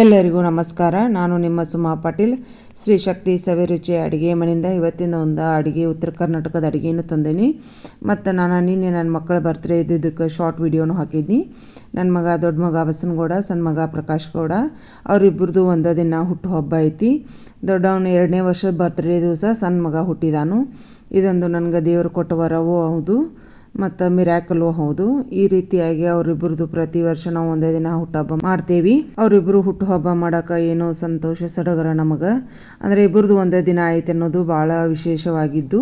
ಎಲ್ಲರಿಗೂ ನಮಸ್ಕಾರ. ನಾನು ನಿಮ್ಮ ಸುಮಾ ಪಾಟೀಲ್. ಶ್ರೀ ಶಕ್ತಿ ಸವಿರುಚಿ ಅಡುಗೆ ಮನೆಯಿಂದ ಇವತ್ತಿನ ಒಂದು ಅಡುಗೆ, ಉತ್ತರ ಕರ್ನಾಟಕದ ಅಡುಗೆಯನ್ನು ತಂದೀನಿ. ಮತ್ತು ನಾನು ನಿನ್ನೆ ನನ್ನ ಮಕ್ಕಳ ಬರ್ತ್ಡೇ ಇದ್ದಿದ್ದಕ್ಕೆ ಶಾರ್ಟ್ ವಿಡಿಯೋನು ಹಾಕಿದ್ನಿ. ನನ್ನ ಮಗ ದೊಡ್ಡ ಮಗ ಬಸನಗೌಡ, ಸಣ್ಣ ಮಗ ಪ್ರಕಾಶ್ ಗೌಡ ಅವರಿಬ್ಬರದು ಒಂದೇ ದಿನ ಹುಟ್ಟು ಹಬ್ಬ ಐತಿ. ದೊಡ್ಡವನು ಎರಡನೇ ವರ್ಷದ ಬರ್ತ್ಡೇ ದಿವಸ ಸಣ್ಣ ಮಗ ಹುಟ್ಟಿದಾನು. ಇದೊಂದು ನನಗೆ ದೇವರು ಕೊಟ್ಟ ವರವೂ ಹೌದು. ಮತ್ತು ಮಿರಾಕಲು ಹೌದು. ಈ ರೀತಿಯಾಗಿ ಅವರಿಬ್ಬರದು ಪ್ರತಿ ವರ್ಷ ನಾವು ಒಂದೇ ದಿನ ಹುಟ್ಟುಹಬ್ಬ ಮಾಡ್ತೇವಿ. ಅವರಿಬ್ಬರು ಹುಟ್ಟುಹಬ್ಬ ಮಾಡೋಕೆ ಏನೋ ಸಂತೋಷ, ಸಡಗರ ನಮಗೆ. ಅಂದರೆ ಇಬ್ಬರದು ಒಂದೇ ದಿನ ಐತೆ ಅನ್ನೋದು ಭಾಳ ವಿಶೇಷವಾಗಿದ್ದು,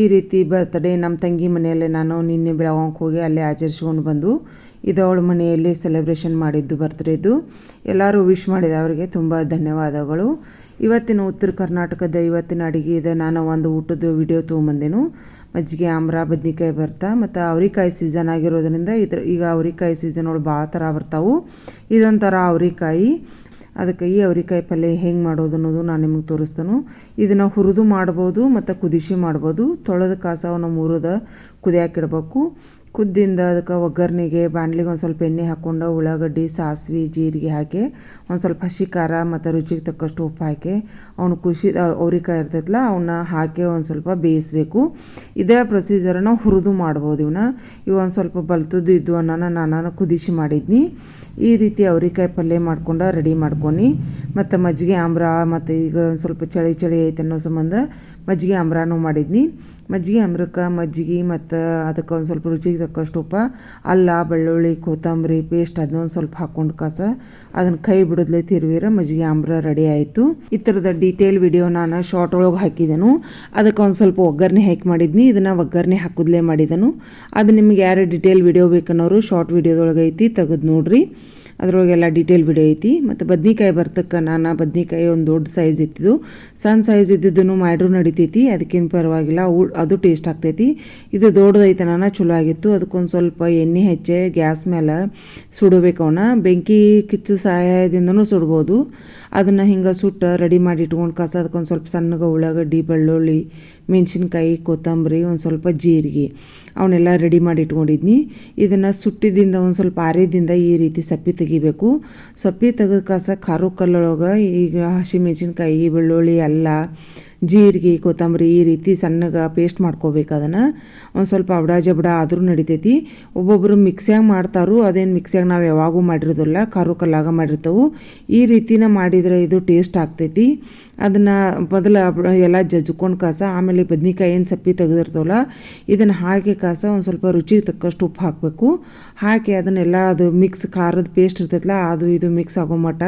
ಈ ರೀತಿ ಬರ್ತ್ಡೇ ನಮ್ಮ ತಂಗಿ ಮನೆಯಲ್ಲೇ ನಾನು ನಿನ್ನೆ ಬೆಳಗಾವಿಗೆ ಹೋಗಿ ಅಲ್ಲೇ ಆಚರಿಸ್ಕೊಂಡು ಬಂದು, ಇದು ಅವಳ ಮನೆಯಲ್ಲಿ ಸೆಲೆಬ್ರೇಷನ್ ಮಾಡಿದ್ದು ಬರ್ತ್ಡೇದು ಎಲ್ಲರೂ ವಿಶ್ ಮಾಡಿದ ಅವರಿಗೆ ತುಂಬ ಧನ್ಯವಾದಗಳು. ಇವತ್ತಿನ ಉತ್ತರ ಕರ್ನಾಟಕದ ಇವತ್ತಿನ ಅಡುಗೆ ಇದೆ ನಾನು ಒಂದು ಊಟದ ವಿಡಿಯೋ ತೊಗೊಂಬಂದೆನು. ಮಜ್ಜಿಗೆ, ಆಮ್ರ, ಬದ್ನಿಕಾಯಿ ಬರ್ತಾ ಮತ್ತು ಅವ್ರಿಕಾಯಿ ಸೀಸನ್ ಆಗಿರೋದ್ರಿಂದ ಇದ್ರ, ಈಗ ಅವ್ರಿಕಾಯಿ ಸೀಸನ್ ಒಳಗೆ ಭಾಳ ಥರ ಬರ್ತಾವೆ. ಇದೊಂಥರ ಅವ್ರಿಕಾಯಿ. ಅದಕ್ಕೆ ಈ ಅವ್ರಿಕಾಯಿ ಪಲ್ಯ ಹೆಂಗೆ ಮಾಡೋದು ಅನ್ನೋದು ನಾನು ನಿಮಗೆ ತೋರಿಸ್ತಾನು. ಇದನ್ನು ಹುರಿದು ಮಾಡ್ಬೋದು ಮತ್ತು ಕುದಿಸಿ ಮಾಡ್ಬೋದು. ತೊಳೆದ ಕಾಸವನ್ನು ಮುರಿದ ಕುದಿಯಾಕಿಡ್ಬೇಕು ಕುದ್ದಿಂದ ಅದಕ್ಕೆ ಒಗ್ಗರಣೆಗೆ, ಬಾಣಲಿಗೆ ಒಂದು ಸ್ವಲ್ಪ ಎಣ್ಣೆ ಹಾಕ್ಕೊಂಡು ಉಳ್ಳಾಗಡ್ಡಿ, ಸಾಸಿವೆ, ಜೀರಿಗೆ ಹಾಕಿ, ಒಂದು ಸ್ವಲ್ಪ ಹಸಿ ಖಾರ ಮತ್ತು ರುಚಿಗೆ ತಕ್ಕಷ್ಟು ಉಪ್ಪು ಹಾಕಿ, ಅವನು ಖುಷಿ ಅವ್ರಿಕಾಯಿ ಇರ್ತೈತಲ್ಲ ಅವನ್ನ ಹಾಕಿ ಒಂದು ಸ್ವಲ್ಪ ಬೇಯಿಸಬೇಕು. ಇದೇ ಪ್ರೊಸೀಜರನ್ನು ಹುರಿದು ಮಾಡ್ಬೋದು ಇವನ್ನ ಇವು ಒಂದು ಸ್ವಲ್ಪ ಬಲ್ತದ್ದು ಇದ್ದು ಅನ್ನೋನ ನಾನು ಕುದಿಸಿ ಮಾಡಿದ್ನಿ. ಈ ರೀತಿ ಅವ್ರಿಕಾಯಿ ಪಲ್ಯ ಮಾಡ್ಕೊಂಡು ರೆಡಿ ಮಾಡ್ಕೊಂಡು ಮತ್ತು ಮಜ್ಜಿಗೆ ಆಮ್ರ ಮತ್ತು ಈಗ ಒಂದು ಸ್ವಲ್ಪ ಚಳಿ ಚಳಿ ಐತೆ ಅನ್ನೋ ಸಂಬಂಧ ಮಜ್ಜಿಗೆ ಆಮ್ರಾನು ಮಾಡಿದ್ನಿ. ಮಜ್ಜಿಗೆ ಅಮೃಕ ಮಜ್ಜಿಗೆ ಮತ್ತು ಅದಕ್ಕೆ ಒಂದು ಸ್ವಲ್ಪ ರುಚಿಗೆ ತಕ್ಕಷ್ಟು ಉಪ್ಪ ಅಲ್ಲ, ಬೆಳ್ಳುಳ್ಳಿ, ಕೊತ್ತಂಬರಿ, ಪೇಸ್ಟ್ ಅದನ್ನೊಂದು ಸ್ವಲ್ಪ ಹಾಕ್ಕೊಂಡು ಕಸ. ಅದನ್ನು ಕೈ ಬಿಡದ್ಲೆ ತಿರುವಿರ ಮಜ್ಜಿಗೆ ಆಂಬ್ರ ರೆಡಿ ಆಯಿತು. ಈ ಥರದ ಡೀಟೇಲ್ ವಿಡಿಯೋ ನಾನು ಶಾರ್ಟ್ ಒಳಗೆ ಹಾಕಿದೆನು. ಅದಕ್ಕೆ ಒಂದು ಸ್ವಲ್ಪ ಒಗ್ಗರಣೆ ಹಾಕಿ ಮಾಡಿದ್ನಿ. ಇದನ್ನು ಒಗ್ಗರಣೆ ಹಾಕಿದ್ಲೇ ಮಾಡಿದನು. ಅದು ನಿಮ್ಗೆ ಯಾರು ಡೀಟೇಲ್ ವಿಡಿಯೋ ಬೇಕನ್ನೋರು ಶಾರ್ಟ್ ವಿಡಿಯೋದೊಳಗೆ ಐತಿ ತೆಗೆದು ನೋಡ್ರಿ. ಅದ್ರೊಳಗೆಲ್ಲ ಡೀಟೇಲ್ ವಿಡಿಯೋ ಐತಿ. ಮತ್ತು ಬದ್ನಿಕಾಯಿ ಬರ್ತಕ್ಕ ನಾನು ಬದ್ನಿಕಾಯಿ ಒಂದು ದೊಡ್ಡ ಸೈಜ್ ಇತ್ತಿದ್ದು ಸಣ್ಣ ಸೈಜ್ ಇದ್ದಿದ್ದನ್ನು ಮಾಡ್ರೂ ನಡಿತೈತಿ. ಅದಕ್ಕೇನು ಪರವಾಗಿಲ್ಲ ಅದು ಟೇಸ್ಟ್ ಆಗ್ತೈತಿ. ಇದು ದೊಡ್ಡದೈತೆ ನಾನು, ಚಲೋ ಆಗಿತ್ತು. ಅದಕ್ಕೊಂದು ಸ್ವಲ್ಪ ಎಣ್ಣೆ ಹೆಚ್ಚೆ, ಗ್ಯಾಸ್ ಮೇಲೆ ಸುಡಬೇಕು ಅವನ. ಬೆಂಕಿ ಕಿಚ್ಚ ಸಹಾಯದಿಂದನೂ ಸುಡ್ಬೋದು. ಅದನ್ನು ಹಿಂಗೆ ಸುಟ್ಟು ರೆಡಿ ಮಾಡಿ ಇಟ್ಕೊಂಡು ಕಸ. ಅದಕ್ಕೊಂದು ಸ್ವಲ್ಪ ಸಣ್ಣಗೆ ಉಳ್ಳಾಗಡ್ಡಿ ಬೆಳ್ಳುಳ್ಳಿ, ಮೆಣಸಿನ್ಕಾಯಿ, ಕೊತ್ತಂಬರಿ, ಒಂದು ಸ್ವಲ್ಪ ಜೀರಿಗೆ ಅವನ್ನೆಲ್ಲ ರೆಡಿ ಮಾಡಿ ಇಟ್ಕೊಂಡಿದ್ನಿ. ಇದನ್ನು ಸುಟ್ಟಿದ್ದಿಂದ ಒಂದು ಸ್ವಲ್ಪ ಆರಿದಿಂದ ಈ ರೀತಿ ಸಪ್ಪಿ ತೆಗಿಬೇಕು. ಸೊಪ್ಪಿ ತೆಗೆದು ಕಾಸ ಖಾರ ಕಲ್ಲೊಳಗೆ ಈಗ ಹಸಿಮೆಣ್ಸಿನ್ಕಾಯಿ ಬೆಳ್ಳುಳ್ಳಿ ಅಲ್ಲ ಜೀರಿಗೆ, ಕೊತ್ತಂಬರಿ ಈ ರೀತಿ ಸಣ್ಣಗೆ ಪೇಸ್ಟ್ ಮಾಡ್ಕೋಬೇಕು ಅದನ್ನು. ಒಂದು ಸ್ವಲ್ಪ ಅಬಡ ಜಬಡ ಆದರೂ ನಡಿತೈತಿ. ಒಬ್ಬೊಬ್ಬರು ಮಿಕ್ಸ್ಯಾಗ ಮಾಡ್ತಾರೋ, ಅದೇನು ಮಿಕ್ಸ್ಯಾಗ ನಾವು ಯಾವಾಗೂ ಮಾಡಿರೋದಿಲ್ಲ, ಖಾರು ಕಲ್ಲಾಗ ಮಾಡಿರ್ತವೆ. ಈ ರೀತಿನ ಮಾಡಿದರೆ ಇದು ಟೇಸ್ಟ್ ಆಗ್ತೈತಿ. ಅದನ್ನು ಮೊದಲು ಎಲ್ಲ ಜಜ್ಕೊಂಡು ಕಾಸ, ಆಮೇಲೆ ಬದ್ನಿಕಾಯಿ ಏನು ಸಪ್ಪಿ ತೆಗೆದಿರ್ತವಲ್ಲ, ಇದನ್ನು ಹಾಕಿ ಕಾಸ ಒಂದು ಸ್ವಲ್ಪ ರುಚಿಗೆ ತಕ್ಕಷ್ಟು ಉಪ್ಪು ಹಾಕಬೇಕು. ಹಾಕಿ ಅದನ್ನೆಲ್ಲ ಅದು ಮಿಕ್ಸ್ ಖಾರದ ಪೇಸ್ಟ್ ಇರ್ತೈತಲ್ಲ ಅದು ಇದು ಮಿಕ್ಸ್ ಆಗೋ ಮಟ್ಟ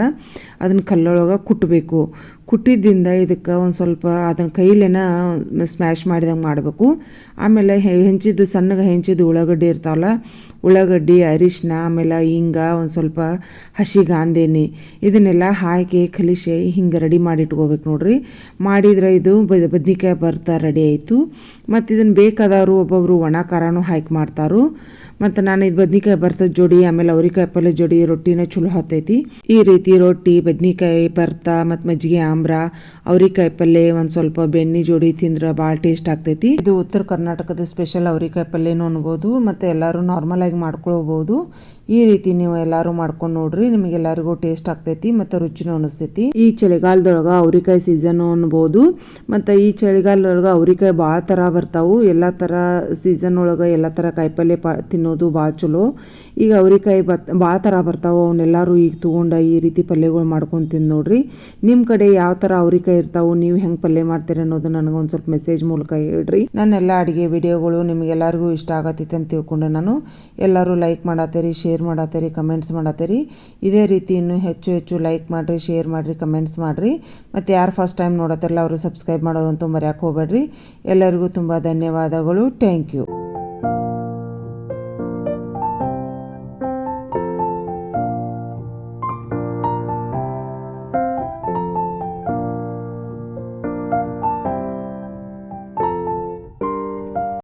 ಅದನ್ನು ಕಲ್ಲೊಳಗೆ ಕುಟ್ಟಬೇಕು ಕುಟ್ಟಿದ್ದರಿಂದ ಇದಕ್ಕೆ ಒಂದು ಸ್ವಲ್ಪ ಅದನ್ನ ಕೈಲೇನ ಸ್ಮ್ಯಾಶ್ ಮಾಡಿದಂಗೆ ಮಾಡಬೇಕು. ಆಮೇಲೆ ಹೆಂಚಿದ್ದು ಸಣ್ಣಗೆ ಹೆಂಚಿದ್ದು ಉಳ್ಳಾಗಡ್ಡಿ ಇರ್ತಾವಲ್ಲ, ಉಳ್ಳಾಗಡ್ಡಿ ಅರಿಶಿನ ಆಮೇಲೆ ಹಿಂಗ ಒಂದು ಸ್ವಲ್ಪ ಹಸಿ ಗಾಂಧೇನಿ ಇದನ್ನೆಲ್ಲ ಹಾಕಿ ಕಲಿಸಿ ಹಿಂಗೆ ರೆಡಿ ಮಾಡಿ ಇಟ್ಕೋಬೇಕು ನೋಡ್ರಿ. ಮಾಡಿದ್ರೆ ಇದು ಬದ್ನಿಕಾಯಿ ಬರ್ತಾ ರೆಡಿ ಆಯಿತು. ಮತ್ತು ಇದನ್ನು ಬೇಕಾದವರು ಒಬ್ಬೊಬ್ಬರು ಒಣ ಖಾರನೂ ಹಾಕಿ ಮಾಡ್ತಾರು. ಮತ್ತು ನಾನು ಇದು ಬದ್ನಿಕಾಯಿ ಬರ್ತದ ಜೋಡಿ, ಆಮೇಲೆ ಅವ್ರಿಕಾಯಿ ಪಲ್ಯ ಜೋಡಿ ರೊಟ್ಟಿನ ಚಲೋ ಹತ್ತೈತಿ. ಈ ರೀತಿ ರೊಟ್ಟಿ, ಬದ್ನಿಕಾಯಿ ಬರ್ತಾ ಮತ್ತು ಮಜ್ಜಿಗೆ ಆಮ್ರ, ಅವ್ರಿಕಾಯಿ ಪಲ್ಯ ಒಂದು ಸ್ವಲ್ಪ ಬೆಣ್ಣೆ ಜೋಡಿ ತಿಂದ್ರೆ ಭಾಳ ಟೇಸ್ಟ್ ಆಗ್ತೈತಿ. ಇದು ಉತ್ತರ ಕರ್ನಾಟಕದ ಸ್ಪೆಷಲ್ ಅವ್ರಿಕಾಯಿ ಪಲ್ಯನೂ ಅನ್ಬೋದು, ಮತ್ತು ಎಲ್ಲರೂ ನಾರ್ಮಲಾಗಿ ಮಾಡ್ಕೊಳ್ಬೋದು. ಈ ರೀತಿ ನೀವು ಎಲ್ಲರೂ ಮಾಡ್ಕೊಂಡು ನೋಡ್ರಿ, ನಿಮಗೆಲ್ಲರಿಗೂ ಟೇಸ್ಟ್ ಆಗ್ತೈತಿ ಮತ್ತು ರುಚಿನೂ ಅನಿಸ್ತೈತಿ. ಈ ಚಳಿಗಾಲದೊಳಗೆ ಅವ್ರಿಕಾಯಿ ಸೀಸನ್ ಅನ್ಬೋದು, ಮತ್ತು ಈ ಚಳಿಗಾಲದೊಳಗೆ ಅವ್ರಿಕಾಯಿ ಭಾಳ ಥರ ಬರ್ತಾವು, ಎಲ್ಲ ಥರ ಸೀಸನ್ ಒಳಗೆ ಎಲ್ಲ ಥರ ಕಾಯಿಪಲ್ಯ ತಿನ್ನೋದು ಭಾಳ ಚಲೋ. ಈಗ ಅವ್ರಿಕಾಯಿ ಬತ್ ಭಾಳ ಥರ ಬರ್ತಾವೆ ಅವನ್ನೆಲ್ಲರೂ ಈಗ ತೊಗೊಂಡು ಈ ರೀತಿ ಪಲ್ಯಗಳು ಮಾಡ್ಕೊಂಡು ತಿಂದು ನೋಡ್ರಿ. ನಿಮ್ಮ ಕಡೆ ಯಾವ ಥರ ಅವ್ರಿಕಾಯಿ ಇರ್ತಾವೆ, ನೀವು ಹೆಂಗೆ ಪಲ್ಯ ಮಾಡ್ತೀರಿ ಅನ್ನೋದು ನನಗೆ ಒಂದು ಸ್ವಲ್ಪ ಮೆಸೇಜ್ ಮೂಲಕ ಹೇಳ್ರಿ. ನನ್ನೆಲ್ಲ ಅಡುಗೆ ವಿಡಿಯೋಗಳು ನಿಮಗೆಲ್ಲರಿಗೂ ಇಷ್ಟ ಆಗತ್ತೈತೆ ಅಂತ ತಿಳ್ಕೊಂಡು ನಾನು. ಎಲ್ಲರೂ ಲೈಕ್ ಮಾಡತ್ತೀರಿ ಶೇರ್ ಮಾಡತ್ತೀರಿ ಕಮೆಂಟ್ಸ್ ಮಾಡತ್ತೀರಿ ಇದೇ ರೀತಿ ಇನ್ನೂ ಹೆಚ್ಚು ಹೆಚ್ಚು ಲೈಕ್ ಮಾಡಿರಿ ಶೇರ್ ಮಾಡಿರಿ ಕಮೆಂಟ್ಸ್ ಮಾಡಿರಿ. ಮತ್ತು ಯಾರು ಫಸ್ಟ್ ಟೈಮ್ ನೋಡತ್ತಾರಲ್ಲ ಅವರು ಸಬ್ಸ್ಕ್ರೈಬ್ ಮಾಡೋದಂತೂ ಮರ್ಯಾಕೆ ಹೋಗ್ಬೇಡ್ರಿ. ಎಲ್ಲರಿಗೂ ತುಂಬ ಧನ್ಯವಾದಗಳು. Thank you